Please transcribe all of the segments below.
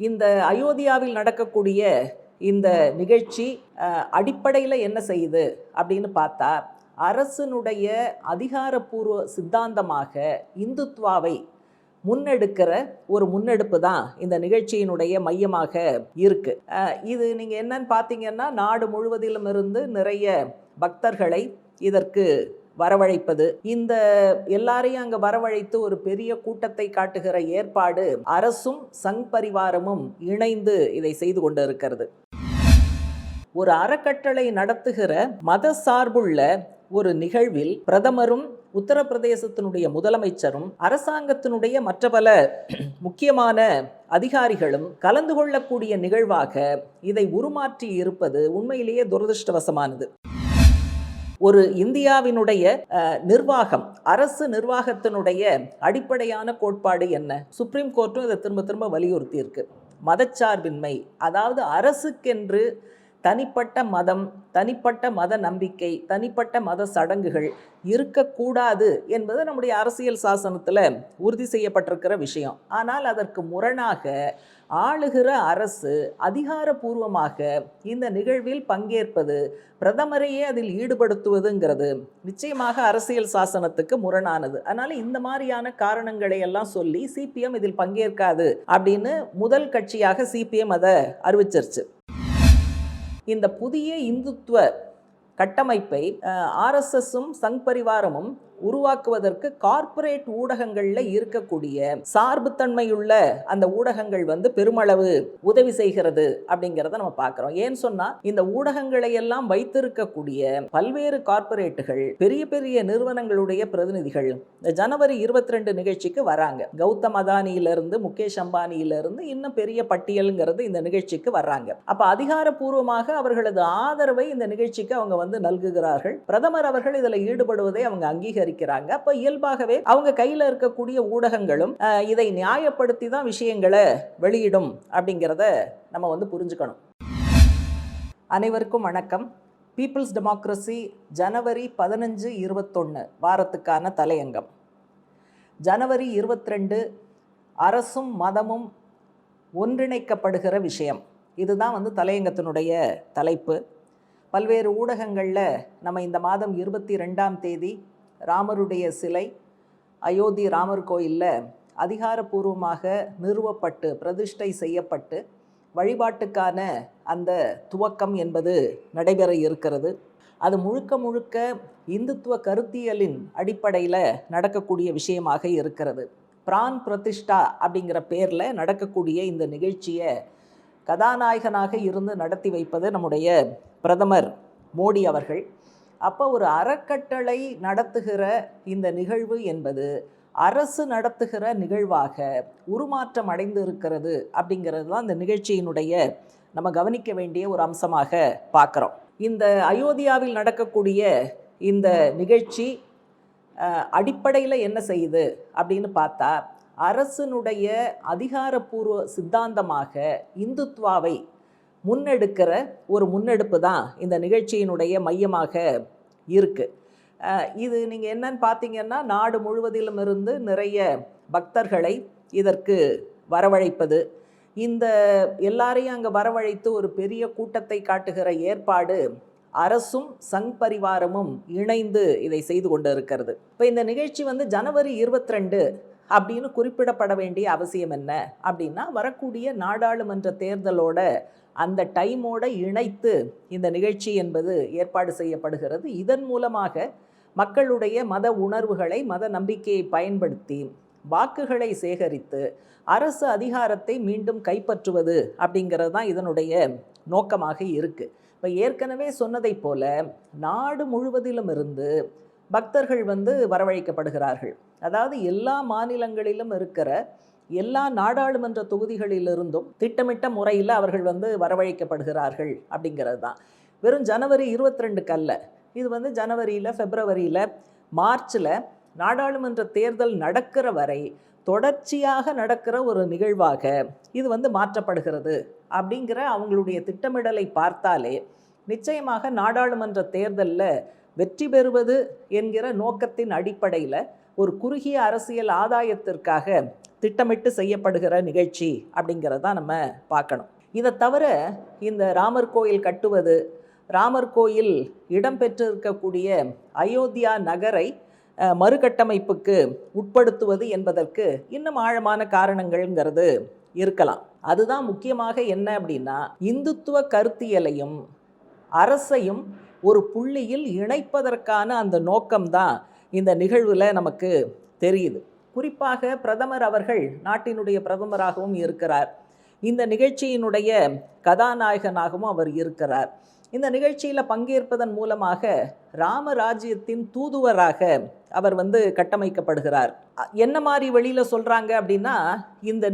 இந்த அயோத்தியாவில் நடக்கக்கூடிய இந்த நிகழ்ச்சி அடிப்படையில் என்ன செய்யுது அப்படின்னு பார்த்தா அரசனுடைய அதிகாரப்பூர்வ சித்தாந்தமாக இந்துத்வாவை முன்னெடுக்கிற ஒரு முன்னெடுப்பு தான் இந்த நிகழ்ச்சியினுடைய மையமாக இருக்கு. இது நீங்கள் என்னன்னு பார்த்தீங்கன்னா நாடு முழுவதிலும் இருந்து நிறைய பக்தர்களை இதற்கு வரவழைப்பது. இந்த எல்லாரையும் அங்கே வரவழைத்து ஒரு பெரிய கூட்டத்தை காட்டுகிற ஏற்பாடு அரசும் சங் பரிவாரமும் இணைந்து இதை செய்து கொண்டு இருக்கிறது ஒரு அறக்கட்டளை நடத்துகிற மத சார்புள்ள ஒரு நிகழ்வில் பிரதமரும் உத்தரப்பிரதேசத்தினுடைய முதலமைச்சரும் அரசாங்கத்தினுடைய மற்ற பல முக்கியமான அதிகாரிகளும் கலந்து கொள்ளக்கூடிய நிகழ்வாக இதை உருமாற்றி இருப்பது உண்மையிலேயே துரதிருஷ்டவசமானது. ஒரு இந்தியாவினுடைய நிர்வாகம் அரசு நிர்வாகத்தினுடைய அடிப்படையான கோட்பாடு என்ன? சுப்ரீம் கோர்ட்டும் இதை திரும்ப திரும்ப வலியுறுத்தி இருக்கு மதச்சார்பின்மை அதாவது அரசுக்கென்று தனிப்பட்ட மதம் தனிப்பட்ட மத நம்பிக்கை தனிப்பட்ட மத சடங்குகள் இருக்கக்கூடாது என்பது நம்முடைய அரசியல் சாசனத்தில் உறுதி செய்யப்பட்டிருக்கிற விஷயம். ஆனால் அதற்கு முரணாக ஆளுகிற அரசு அதிகாரபூர்வமாக இந்த நிகழ்வில் பங்கேற்பது பிரதமரையே அதில் ஈடுபடுத்துவதுங்கிறது நிச்சயமாக அரசியல் சாசனத்துக்கு முரணானது. அதனால் இந்த மாதிரியான காரணங்களை எல்லாம் சொல்லி சிபிஎம் இதில் பங்கேற்காது அப்படின்னு முதல் கட்சியாக சிபிஎம் அதை அறிவிச்சிருச்சு. இந்த புதிய இந்துத்துவ கட்டமைப்பை ஆர்எஸ்எஸும் சங் பரிவாரமும் உருவாக்குவதற்கு கார்ப்பரேட் ஊடகங்களில் இருக்கக்கூடிய சார்புத்தன்மையுள்ள அந்த ஊடகங்கள் வந்து பெருமளவு உதவி செய்கிறது அப்படிங்கிறத நம்ம பார்க்குறோம். ஏன்னு சொன்னால் இந்த ஊடகங்களை எல்லாம் வைத்திருக்கக்கூடிய பல்வேறு கார்ப்பரேட்டுகள் பெரிய பெரிய நிறுவனங்களுடைய பிரதிநிதிகள் இந்த ஜனவரி இருபத்தி ரெண்டு நிகழ்ச்சிக்கு வராங்க. கௌதம் அதானியிலிருந்து முகேஷ் அம்பானியிலிருந்து இன்னும் பெரிய பட்டியலுங்கிறது இந்த நிகழ்ச்சிக்கு வர்றாங்க. அப்போ அதிகாரப்பூர்வமாக அவர்களது ஆதரவை இந்த நிகழ்ச்சிக்கு அவங்க வந்து நல்குகிறார்கள். பிரதமர் அவர்கள் இதில் ஈடுபடுவதை அவங்க அங்கீகரிக்கிறாங்க அப்போ இயல்பாகவே அவங்க கையில் இருக்கக்கூடிய ஊடகங்களும் அஹ், இதை நியாயப்படுத்தி தான் விஷயங்களை வெளியிடும் அப்படிங்கிறத நம்ம வந்து புரிஞ்சுக்கணும். அனைவருக்கும் வணக்கம். பீப்புள்ஸ் டெமோக்ரஸி ஜனவரி பதினஞ்சு இருபத்தொன்று வாரத்துக்கான தலையங்கம். ஜனவரி இருபத்திரெண்டு அரசும் மதமும் ஒன்றிணைக்கப்படுகிற விஷயம். இதுதான் வந்து தலையங்கத்தினுடைய தலைப்பு. பல்வேறு ஊடகங்களில் நம்ம இந்த மாதம் இருபத்தி ரெண்டாம் தேதி ராமருடைய சிலை அயோத்தி ராமர் கோயிலில் அதிகாரப்பூர்வமாக நிறுவப்பட்டு பிரதிஷ்டை செய்யப்பட்டு வழிபாட்டுக்கான அந்த துவக்கம் என்பது நடைபெற இருக்கிறது. அது முழுக்க முழுக்க இந்துத்துவ கருத்தியலின் அடிப்படையில் நடக்கக்கூடிய விஷயமாக இருக்கிறது. பிரான் பிரதிஷ்டா அப்படிங்கிற பேரில் நடக்கக்கூடிய இந்த நிகழ்ச்சியை கதாநாயகனாக இருந்து நடத்தி வைப்பது நம்முடைய பிரதமர் மோடி அவர்கள். அப்போ ஒரு அறக்கட்டளை நடத்துகிற இந்த நிகழ்வு என்பது அரசு நடத்துகிற நிகழ்வாக உருமாற்றம் அடைந்து இருக்கிறது அப்படிங்கிறது தான் இந்த நிகழ்ச்சியினுடைய நம்ம கவனிக்க வேண்டிய ஒரு அம்சமாக பார்க்குறோம். இந்த அயோத்தியாவில் நடக்கக்கூடிய இந்த நிகழ்ச்சி அடிப்படையில் என்ன செய்யுது அப்படின்னு பார்த்தா அரசனுடைய அதிகாரப்பூர்வ சித்தாந்தமாக இந்துத்வாவை முன்னெடுக்கிற ஒரு முன்னெடுப்பு தான் இந்த நிகழ்ச்சியினுடைய மையமாக இருக்குது இது நீங்கள் என்னன்னு பார்த்தீங்கன்னா நாடு முழுவதிலும் இருந்து நிறைய பக்தர்களை இதற்கு வரவழைப்பது. இந்த எல்லாரையும் அங்கே வரவழைத்து ஒரு பெரிய கூட்டத்தை காட்டுகிற ஏற்பாடு அரசும் சங் பரிவாரமும் இணைந்து இதை செய்து கொண்டு இருக்கிறது இப்போ இந்த நிகழ்ச்சி வந்து ஜனவரி இருபத்தி ரெண்டு அப்படின்னு குறிப்பிடப்பட வேண்டிய அவசியம் என்ன? அப்படின்னா வரக்கூடிய நாடாளுமன்ற தேர்தலோட அந்த டைமோட இணைத்து இந்த நிகழ்ச்சி என்பது ஏற்பாடு செய்யப்படுகிறது. இதன் மூலமாக மக்களுடைய மத உணர்வுகளை மத நம்பிக்கையை பயன்படுத்தி வாக்குகளை சேகரித்து அரசு அதிகாரத்தை மீண்டும் கைப்பற்றுவது அப்படிங்கிறது தான் இதனுடைய நோக்கமாக இருக்குது இப்போ ஏற்கனவே சொன்னதைப் போல நாடு முழுவதிலும் இருந்து பக்தர்கள் வந்து வரவழைக்கப்படுகிறார்கள். அதாவது எல்லா மாநிலங்களிலும் இருக்கிற எல்லா நாடாளுமன்ற தொகுதிகளிலிருந்தும் திட்டமிட்ட முறையில் அவர்கள் வந்து வரவழைக்கப்படுகிறார்கள் அப்படிங்கிறது தான். வெறும் ஜனவரி இருபத்தி ரெண்டுக்கு அல்ல. இது வந்து ஜனவரியில் ஃபெப்ரவரியில் மார்ச்சில் நாடாளுமன்ற தேர்தல் நடக்கிற வரை தொடர்ச்சியாக நடக்கிற ஒரு நிகழ்வாக இது வந்து மாற்றப்படுகிறது. அப்படிங்கிற அவங்களுடைய திட்டமிடலை பார்த்தாலே நிச்சயமாக நாடாளுமன்ற தேர்தலில் வெற்றி பெறுவது என்கிற நோக்கத்தின் அடிப்படையில் ஒரு குறுகிய அரசியல் ஆதாயத்திற்காக திட்டமிட்டு செய்யப்படுகிற நிகழ்ச்சி அப்படிங்கிறத நம்ம பார்க்கணும். இதை தவிர இந்த ராமர் கோயில் கட்டுவது ராமர் கோயில் இடம்பெற்றிருக்கக்கூடிய அயோத்தியா நகரை மறுகட்டமைப்புக்கு உட்படுத்துவது என்பதற்கு இன்னும் ஆழமான காரணங்கள்ங்கிறது இருக்கலாம். அதுதான் முக்கியமாக என்ன அப்படின்னா இந்துத்துவ கருத்தியலையும் அரசையும் ஒரு புள்ளியில் இணைப்பதற்கான அந்த நோக்கம்தான் இந்த நிகழ்வில் நமக்கு தெரியுது. குறிப்பாக பிரதமர் அவர்கள் நாட்டினுடைய பிரதமராகவும் இருக்கிறார். இந்த நிகழ்ச்சியினுடைய கதாநாயகனாகவும் அவர் இருக்கிறார். இந்த நிகழ்ச்சியில் பங்கேற்பதன் மூலமாக ராமராஜ்யத்தின் தூதுவராக அவர் வந்து கட்டமைக்கப்படுகிறார். என்ன மாதிரி வெளியில் சொல்கிறாங்க அப்படின்னா இந்த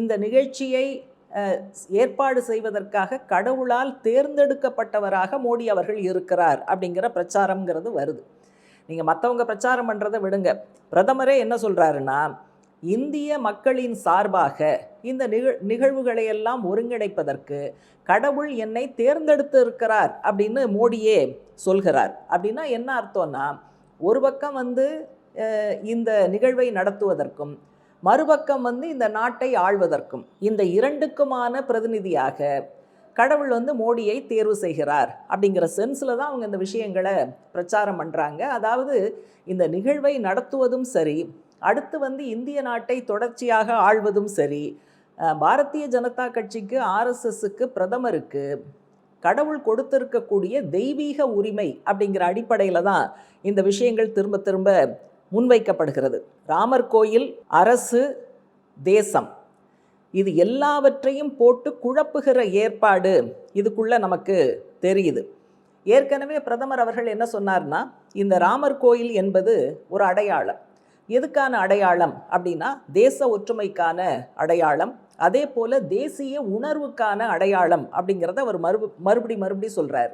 இந்த நிகழ்ச்சியை ஏற்பாடு செய்வதற்காக கடவுளால் தேர்ந்தெடுக்கப்பட்டவராக மோடி அவர்கள் இருக்கிறார் அப்படிங்கிற பிரச்சாரம்ங்கிறது வருது. நீங்கள் மற்றவங்க பிரச்சாரம் பண்ணுறதை விடுங்க. பிரதமரே என்ன சொல்கிறாருன்னா இந்திய மக்களின் சார்பாக இந்த நிகழ் நிகழ்வுகளை எல்லாம் ஒருங்கிணைப்பதற்கு கடவுள் என்னை தேர்ந்தெடுத்து இருக்கிறார் அப்படின்னு மோடியே சொல்கிறார். அப்படின்னா என்ன அர்த்தம்னா ஒரு பக்கம் வந்து இந்த நிகழ்வை நடத்துவதற்கும் மறுபக்கம் வந்து இந்த நாட்டை ஆள்வதற்கும் இந்த இரண்டுக்குமான பிரதிநிதியாக கடவுள் வந்து மோடியை தேர்வு செய்கிறார் அப்படிங்கிற சென்ஸில் தான் அவங்க இந்த விஷயங்களை பிரச்சாரம் பண்ணுறாங்க அதாவது இந்த நிகழ்வை நடத்துவதும் சரி அடுத்து வந்து இந்திய நாட்டை தொடர்ச்சியாக ஆள்வதும் சரி பாரதிய ஜனதா கட்சிக்கு ஆர்எஸ்எஸ்க்கு பிரதமருக்கு கடவுள் கொடுத்திருக்கக்கூடிய தெய்வீக உரிமை அப்படிங்கிற அடிப்படையில் தான் இந்த விஷயங்கள் திரும்ப திரும்ப முன்வைக்கப்படுகிறது. ராமர் கோயில் அரசு தேசம். இது எல்லாவற்றையும் போட்டு குழப்புகிற ஏற்பாடு இதுக்குள்ளே நமக்கு தெரியுது. ஏற்கனவே பிரதமர் அவர்கள் என்ன சொன்னார்னா இந்த ராமர் கோயில் என்பது ஒரு அடையாளம். எதுக்கான அடையாளம் அப்படின்னா தேச ஒற்றுமைக்கான அடையாளம் அதே போல் தேசிய உணர்வுக்கான அடையாளம் அப்படிங்கிறத அவர் மறுப மறுபடி மறுபடி சொல்கிறார்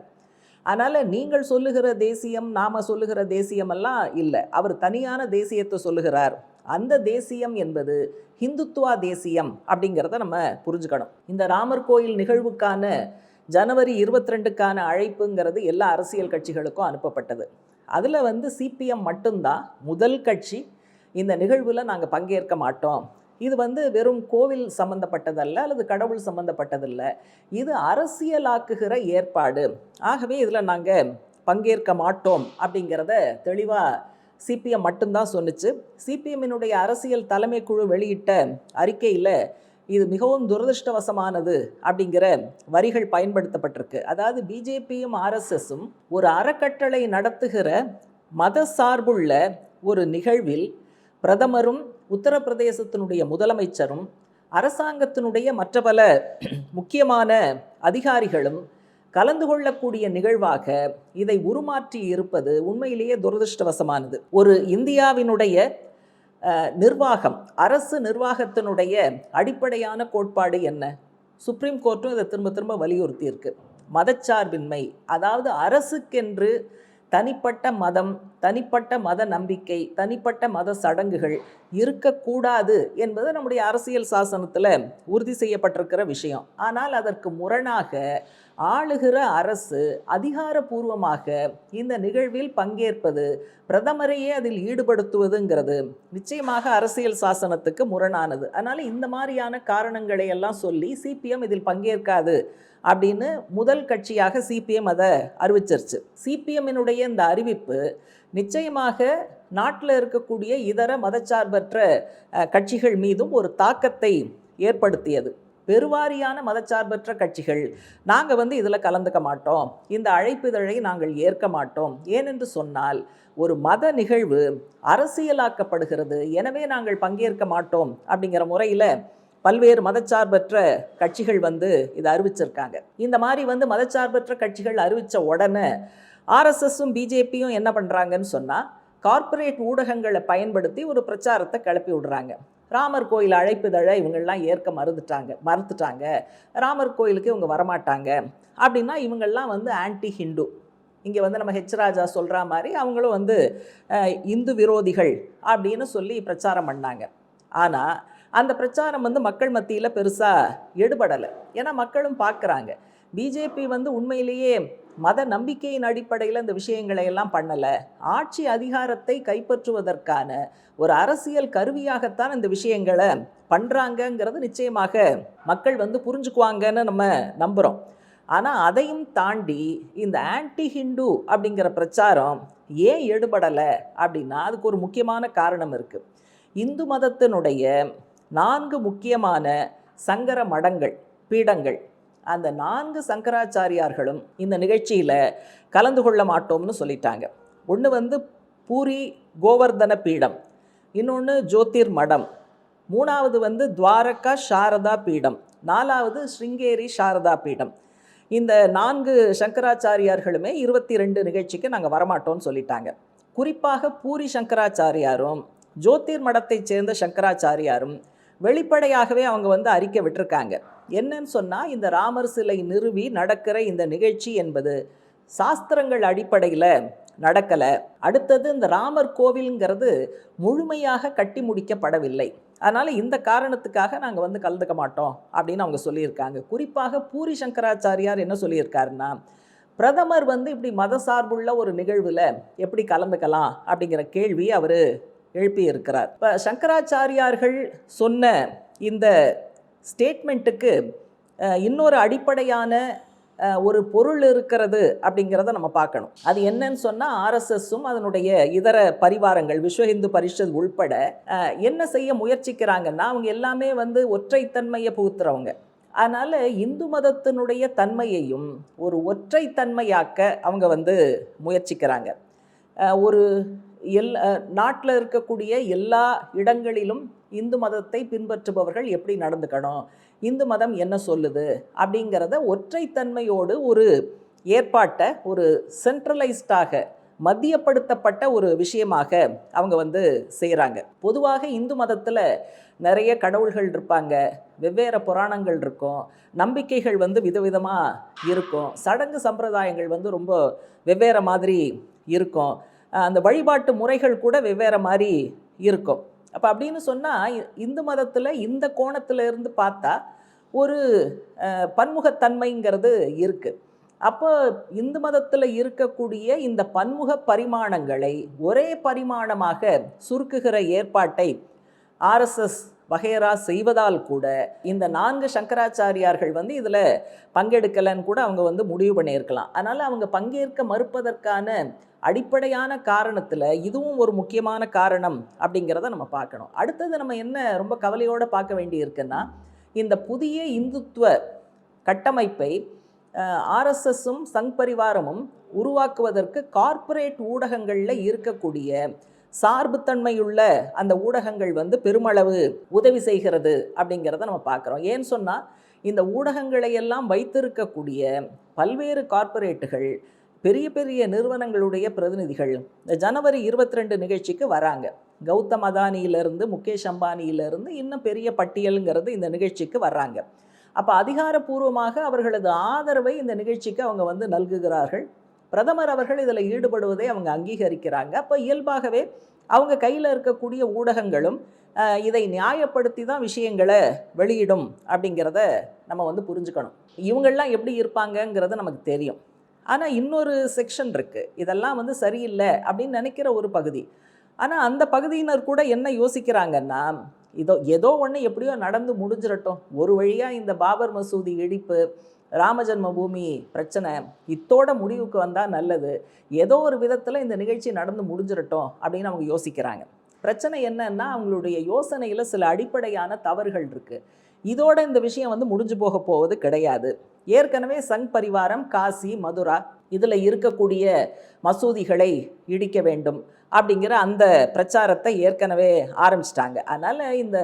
அதனால் நீங்கள் சொல்லுகிற தேசியம் நாம் சொல்லுகிற தேசியமெல்லாம் இல்லை. அவர் தனியான தேசியத்தை சொல்லுகிறார். அந்த தேசியம் என்பது ஹிந்துத்துவா தேசியம் அப்படிங்கிறத நம்ம புரிஞ்சுக்கணும். இந்த ராமர் கோயில் நிகழ்வுக்கான ஜனவரி இருபத்தி ரெண்டுக்கான அழைப்புங்கிறது எல்லா அரசியல் கட்சிகளுக்கும் அனுப்பப்பட்டது. அதில் வந்து சிபிஎம் மட்டும்தான் முதல் கட்சி. இந்த நிகழ்வில் நாங்கள் பங்கேற்க மாட்டோம். இது வந்து வெறும் கோவில் சம்பந்தப்பட்டதல்ல அல்லது கடவுள் சம்பந்தப்பட்டதல்ல. இது அரசியலாக்குகிற ஏற்பாடு. ஆகவே இதில் நாங்கள் பங்கேற்க மாட்டோம் அப்படிங்கிறத தெளிவாக சிபிஎம் மட்டும்தான் சொன்னுச்சு. சிபிஎம்மினுடைய அரசியல் தலைமை குழு வெளியிட்ட அறிக்கையில் இது மிகவும் துரதிருஷ்டவசமானது அப்படிங்கிற வரிகள் பயன்படுத்தப்பட்டிருக்கு. அதாவது பிஜேபியும் ஆர்எஸ்எஸும் ஒரு அறக்கட்டளை நடத்துகிற மத சார்புள்ள ஒரு நிகழ்வில் பிரதமரும் உத்தரப்பிரதேசத்தினுடைய முதலமைச்சரும் அரசாங்கத்தினுடைய மற்ற பல முக்கியமான அதிகாரிகளும் கலந்து கொள்ளக்கூடிய நிகழ்வாக இதை உருமாற்றி இருப்பது உண்மையிலேயே துரதிருஷ்டவசமானது. ஒரு இந்தியாவினுடைய நிர்வாகம் அரசு நிர்வாகத்தினுடைய அடிப்படையான கோட்பாடு என்ன? சுப்ரீம் கோர்ட்டும் இதை திரும்ப திரும்ப வலியுறுத்தி இருக்கு மதச்சார்பின்மை அதாவது அரசுக்கென்று தனிப்பட்ட மதம் தனிப்பட்ட மத நம்பிக்கை தனிப்பட்ட மத சடங்குகள் இருக்கக்கூடாது என்பது நம்முடைய அரசியல் சாசனத்தில் உறுதி செய்யப்பட்டிருக்கிற விஷயம். ஆனால் அதற்கு முரணாக ஆளுகிற அரசு அதிகாரபூர்வமாக இந்த நிகழ்வில் பங்கேற்பது பிரதமரையே அதில் ஈடுபடுத்துவதுங்கிறது நிச்சயமாக அரசியல் சாசனத்துக்கு முரணானது. அதனால் இந்த மாதிரியான காரணங்களை எல்லாம் சொல்லி சிபிஎம் இதில் பங்கேற்காது அப்படின்னு முதல் கட்சியாக சிபிஎம் அதை அறிவிச்சிருச்சு. சிபிஎம்மினுடைய இந்த அறிவிப்பு நிச்சயமாக நாட்டில் இருக்கக்கூடிய இதர மதச்சார்பற்ற கட்சிகள் மீதும் ஒரு தாக்கத்தை ஏற்படுத்தியது. பெருவாரியான மதச்சார்பற்ற கட்சிகள். நாங்கள் வந்து இதில் கலந்துக்க மாட்டோம். இந்த அழைப்பிதழை நாங்கள் ஏற்க மாட்டோம். ஏனென்று சொன்னால் ஒரு மத நிகழ்வு அரசியலாக்கப்படுகிறது. எனவே நாங்கள் பங்கேற்க மாட்டோம் அப்படிங்கிற முறையில் பல்வேறு மதச்சார்பற்ற கட்சிகள் வந்து இதை அறிவிச்சிருக்காங்க. இந்த மாதிரி வந்து மதச்சார்பற்ற கட்சிகள் அறிவித்த உடனே ஆர்எஸ்எஸும் பிஜேபியும் என்ன பண்ணுறாங்கன்னு சொன்னால் கார்ப்பரேட் ஊடகங்களை பயன்படுத்தி ஒரு பிரச்சாரத்தை கிளப்பி விடுறாங்க. ராமர் கோயில் அழைப்புதழை இவங்கள்லாம் ஏற்க மறுத்துட்டாங்க மறுத்துட்டாங்க. ராமர் கோயிலுக்கு இவங்க வரமாட்டாங்க. அப்படின்னா இவங்கள்லாம் வந்து ஆன்டி ஹிந்து இங்கே வந்து நம்ம ஹெச் ராஜா சொல்கிற மாதிரி அவங்களும் வந்து இந்து விரோதிகள் அப்படின்னு சொல்லி பிரச்சாரம் பண்ணாங்க. ஆனால் அந்த பிரச்சாரம் வந்து மக்கள் மத்தியில் பெருசாக எடுபடலை. ஏன்னா மக்களும் பார்க்குறாங்க பிஜேபி வந்து உண்மையிலேயே மத நம்பிக்கையின் அடிப்படையில் இந்த விஷயங்களை எல்லாம் பண்ணலை. ஆட்சி அதிகாரத்தை கைப்பற்றுவதற்கான ஒரு அரசியல் கருவியாகத்தான் இந்த விஷயங்களை பண்ணுறாங்கங்கிறது நிச்சயமாக மக்கள் வந்து புரிஞ்சுக்குவாங்கன்னு நம்ம நம்புகிறோம் ஆனால் அதையும் தாண்டி இந்த ஆன்டி ஹிந்து அப்படிங்கிற பிரச்சாரம் ஏன் எடுபடலை அப்படின்னா அதுக்கு ஒரு முக்கியமான காரணம் இருக்குது இந்து மதத்தினுடைய நான்கு முக்கியமான சங்கர மடங்கள் பீடங்கள் அந்த நான்கு சங்கராச்சாரியார்களும் இந்த நிகழ்ச்சியில் கலந்து கொள்ள மாட்டோம்னு சொல்லிட்டாங்க. ஒன்று வந்து பூரி கோவர்தன பீடம் இன்னொன்று ஜோதிர் மடம் மூணாவது வந்து துவாரகா சாரதா பீடம் நாலாவது ஸ்ருங்கேரி சாரதா பீடம். இந்த நான்கு சங்கராச்சாரியார்களுமே இருபத்தி ரெண்டு நிகழ்ச்சிக்கு நாங்கள் வரமாட்டோம்னு சொல்லிட்டாங்க. குறிப்பாக பூரி சங்கராச்சாரியாரும் ஜோதிர் மடத்தைச் சேர்ந்த சங்கராச்சாரியாரும் வெளிப்படையாகவே அவங்க வந்து அறிக்கை விட்டுருக்காங்க. என்னன்னு சொன்னால் இந்த ராமர் சிலை நிறுவி நடக்கிற இந்த நிகழ்ச்சி என்பது சாஸ்திரங்கள் அடிப்படையில் நடக்கலை. அடுத்தது இந்த ராமர் கோவிலுங்கிறது முழுமையாக கட்டி முடிக்கப்படவில்லை. அதனால் இந்த காரணத்துக்காக நாங்கள் வந்து கலந்துக்க மாட்டோம் அப்படின்னு அவங்க சொல்லியிருக்காங்க. குறிப்பாக பூரி சங்கராச்சாரியார் என்ன சொல்லியிருக்காருன்னா பிரதமர் வந்து இப்படி மத சார்புள்ள ஒரு நிகழ்வில் எப்படி கலந்துக்கலாம் அப்படிங்கிற கேள்வி அவர் எழுப்பியிருக்கிறார். இப்போ சங்கராச்சாரியார்கள் சொன்ன இந்த ஸ்டேட்மெண்ட்டுக்கு இன்னொரு அடிப்படையான ஒரு பொருள் இருக்கிறது அப்படிங்கிறத நம்ம பார்க்கணும். அது என்னன்னு சொன்னால் ஆர்எஸ்எஸும் அதனுடைய இதர பரிவாரங்கள் விஸ்வ இந்து பரிஷத் உள்பட என்ன செய்ய முயற்சிக்கிறாங்கன்னா அவங்க எல்லாமே வந்து ஒற்றைத்தன்மையை புகுத்துறவங்க. அதனால் இந்து மதத்தினுடைய தன்மையையும் ஒரு ஒற்றைத்தன்மையாக்க அவங்க வந்து முயற்சிக்கிறாங்க. ஒரு எல் நாட்டில் இருக்கக்கூடிய எல்லா இடங்களிலும் இந்து மதத்தை பின்பற்றுபவர்கள் எப்படி நடந்துக்கணும்? இந்து மதம் என்ன சொல்லுது? அப்படிங்கிறத ஒற்றைத்தன்மையோடு ஒரு ஏற்பாட்டை ஒரு சென்ட்ரலைஸ்டாக மத்தியப்படுத்தப்பட்ட ஒரு விஷயமாக அவங்க வந்து செய்கிறாங்க பொதுவாக இந்து மதத்தில் நிறைய கடவுள்கள் இருப்பாங்க. வெவ்வேறு புராணங்கள் இருக்கும். நம்பிக்கைகள் வந்து விதவிதமாக இருக்கும். சடங்கு சம்பிரதாயங்கள் வந்து ரொம்ப வெவ்வேறு மாதிரி இருக்கும். அந்த வழிபாட்டு முறைகள் கூட வெவ்வேறு மாதிரி இருக்கும். அப்போ அப்படின்னு சொன்னால் இந்து மதத்தில் இந்த கோணத்தில் இருந்து பார்த்தா ஒரு பன்முகத்தன்மைங்கிறது இருக்குது அப்போ இந்து மதத்தில் இருக்கக்கூடிய இந்த பன்முக பரிமாணங்களை ஒரே பரிமாணமாக சுருக்குகிற ஏற்பாட்டை ஆர்எஸ்எஸ் வகையரா செய்வதால் கூட இந்த நான்கு சங்கராச்சாரியார்கள் வந்து இதில் பங்கெடுக்கலைன்னு கூட அவங்க வந்து முடிவு பண்ணியிருக்கலாம். அதனால் அவங்க பங்கேற்க மறுப்பதற்கான அடிப்படையான காரணத்தில் இதுவும் ஒரு முக்கியமான காரணம் அப்படிங்கிறத நம்ம பார்க்கணும். அடுத்தது நம்ம என்ன ரொம்ப கவலையோடு பார்க்க வேண்டியிருக்குன்னா இந்த புதிய இந்துத்துவ கட்டமைப்பை ஆர்எஸ்எஸும் சங் பரிவாரமும் உருவாக்குவதற்கு கார்ப்பரேட் ஊடகங்களில் இருக்கக்கூடிய சார்புத்தன்மையுள்ள அந்த ஊடகங்கள் வந்து பெருமளவு உதவி செய்கிறது அப்படிங்கிறத நம்ம பார்க்குறோம். ஏன்னு சொன்னால் இந்த ஊடகங்களை எல்லாம் வைத்திருக்கக்கூடிய பல்வேறு கார்ப்பரேட்டுகள் பெரிய பெரிய நிறுவனங்களுடைய பிரதிநிதிகள் இந்த ஜனவரி இருபத்தி ரெண்டு நிகழ்ச்சிக்கு வராங்க. கௌதம் அதானியிலிருந்து முகேஷ் அம்பானியிலிருந்து இன்னும் பெரிய பட்டியலுங்கிறது இந்த நிகழ்ச்சிக்கு வர்றாங்க. அப்போ அதிகாரப்பூர்வமாக அவர்களது ஆதரவை இந்த நிகழ்ச்சிக்கு அவங்க வந்து நல்குகிறார்கள். பிரதமர் அவர்கள் இதில் ஈடுபடுவதை அவங்க அங்கீகரிக்கிறாங்க. அப்போ இயல்பாகவே அவங்க கையில் இருக்கக்கூடிய ஊடகங்களும் இதை நியாயப்படுத்தி தான் விஷயங்களை வெளியிடும் அப்படிங்கிறத நம்ம வந்து புரிஞ்சுக்கணும். இவங்கள்லாம் எப்படி இருப்பாங்கங்கிறது நமக்கு தெரியும். ஆனால் இன்னொரு செக்ஷன் இருக்குது இதெல்லாம் வந்து சரியில்லை அப்படின்னு நினைக்கிற ஒரு பகுதி. ஆனால் அந்த பகுதியினர் கூட என்ன யோசிக்கிறாங்கன்னா இதோ ஏதோ ஒன்று எப்படியோ நடந்து முடிஞ்சிடட்டும். ஒரு வழியாக இந்த பாபர் மசூதி இடிப்பு ராமஜன்ம பூமி பிரச்சனை இத்தோட முடிவுக்கு வந்தால் நல்லது. ஏதோ ஒரு விதத்தில் இந்த நிகழ்ச்சி நடந்து முடிஞ்சிடட்டும் அப்படின்னு அவங்க யோசிக்கிறாங்க. பிரச்சனை என்னன்னா அவங்களுடைய யோசனையில் சில அடிப்படையான தவறுகள் இருக்குது இதோட இந்த விஷயம் வந்து முடிஞ்சு போக போவது கிடையாது. ஏற்கனவே சங் பரிவாரம் காசி மதுரா இதில் இருக்கக்கூடிய மசூதிகளை இடிக்க வேண்டும். அப்படிங்கிற அந்த பிரச்சாரத்தை ஏற்கனவே ஆரம்பிச்சிட்டாங்க. அதனால் இந்த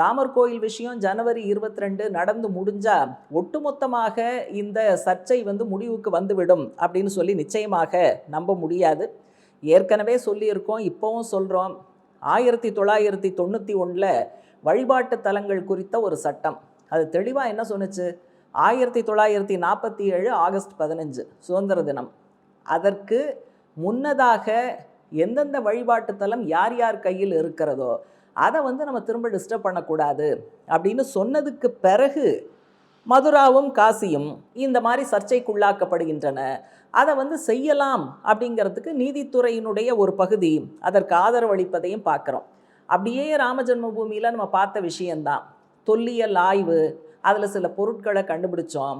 ராமர் கோயில் விஷயம் ஜனவரி இருபத்தி ரெண்டு நடந்து முடிஞ்சால் ஒட்டுமொத்தமாக இந்த சர்ச்சை வந்து முடிவுக்கு வந்துவிடும் அப்படின்னு சொல்லி நிச்சயமாக நம்ப முடியாது. ஏற்கனவே சொல்லியிருக்கோம் இப்போவும் சொல்கிறோம் ஆயிரத்தி தொள்ளாயிரத்தி தொண்ணூற்றி ஒன்றில் வழிபாட்டு தலங்கள் குறித்த ஒரு சட்டம். அது தெளிவாக என்ன சொன்னுச்சு? ஆயிரத்தி தொள்ளாயிரத்தி நாற்பத்தி ஏழு ஆகஸ்ட் பதினஞ்சு சுதந்திர தினம். அதற்கு முன்னதாக எந்தெந்த வழிபாட்டு தலம் யார் யார் கையில் இருக்கிறதோ அதை வந்து நம்ம திரும்ப டிஸ்டர்ப் பண்ணக்கூடாது அப்படின்னு சொன்னதுக்கு பிறகு மதுராவும் காசியும் இந்த மாதிரி சர்ச்சைக்குள்ளாக்கப்படுகின்றன. அதை வந்து செய்யலாம் அப்படிங்கிறதுக்கு நீதித்துறையினுடைய ஒரு பகுதி. அதற்கு ஆதரவளிப்பதையும் பார்க்குறோம். அப்படியே ராம ஜென்மபூமியில் நம்ம பார்த்த விஷயந்தான் தொல்லியல் ஆய்வு அதில் சில பொருட்களை கண்டுபிடிச்சோம்.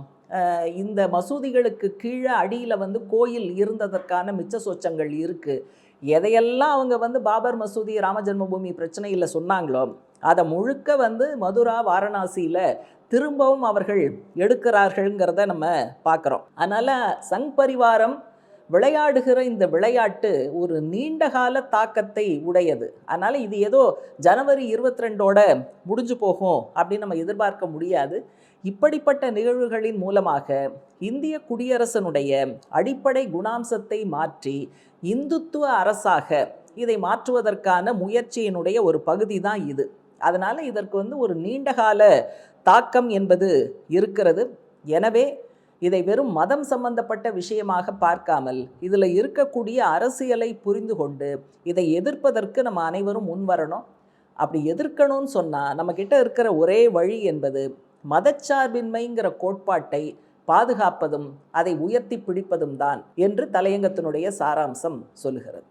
இந்த மசூதிகளுக்கு கீழே அடியில் வந்து கோயில் இருந்ததற்கான மிச்ச சொச்சங்கள் இருக்குது எதையெல்லாம் அவங்க வந்து பாபர் மசூதி ராமஜென்மபூமி பிரச்சனையில் சொன்னாங்களோ அதை முழுக்க வந்து மதுரா வாரணாசியில் திரும்பவும் அவர்கள் எடுக்கிறார்கள்ங்கிறத நம்ம பார்க்குறோம். அதனால் சங் பரிவாரம் விளையாடுகிற இந்த விளையாட்டு ஒரு நீண்டகால தாக்கத்தை உடையது. அதனால் இது ஏதோ ஜனவரி இருபத்தி ரெண்டோட முடிஞ்சு போகும் அப்படின்னு நம்ம எதிர்பார்க்க முடியாது. இப்படிப்பட்ட நிகழ்வுகளின் மூலமாக இந்திய குடியரசனுடைய அடிப்படை குணாம்சத்தை மாற்றி இந்துத்துவ அரசாக இதை மாற்றுவதற்கான முயற்சியினுடைய ஒரு பகுதி தான் இது. அதனால் இதற்கு வந்து ஒரு நீண்டகால தாக்கம் என்பது இருக்கிறது. எனவே இதை வெறும் மதம் சம்பந்தப்பட்ட விஷயமாக பார்க்காமல் இதில் இருக்கக்கூடிய அரசியலை புரிந்து கொண்டு இதை எதிர்ப்பதற்கு நம்ம அனைவரும் முன்வரணும். அப்படி எதிர்க்கணும்னு சொன்னால் நம்மக்கிட்ட இருக்கிற ஒரே வழி என்பது மதச்சார்பின்மைங்கிற கோட்பாட்டை பாதுகாப்பதும் அதை உயர்த்தி பிடிப்பதும் தான் என்று தலையங்கத்தினுடைய சாராம்சம் சொல்லுகிறது.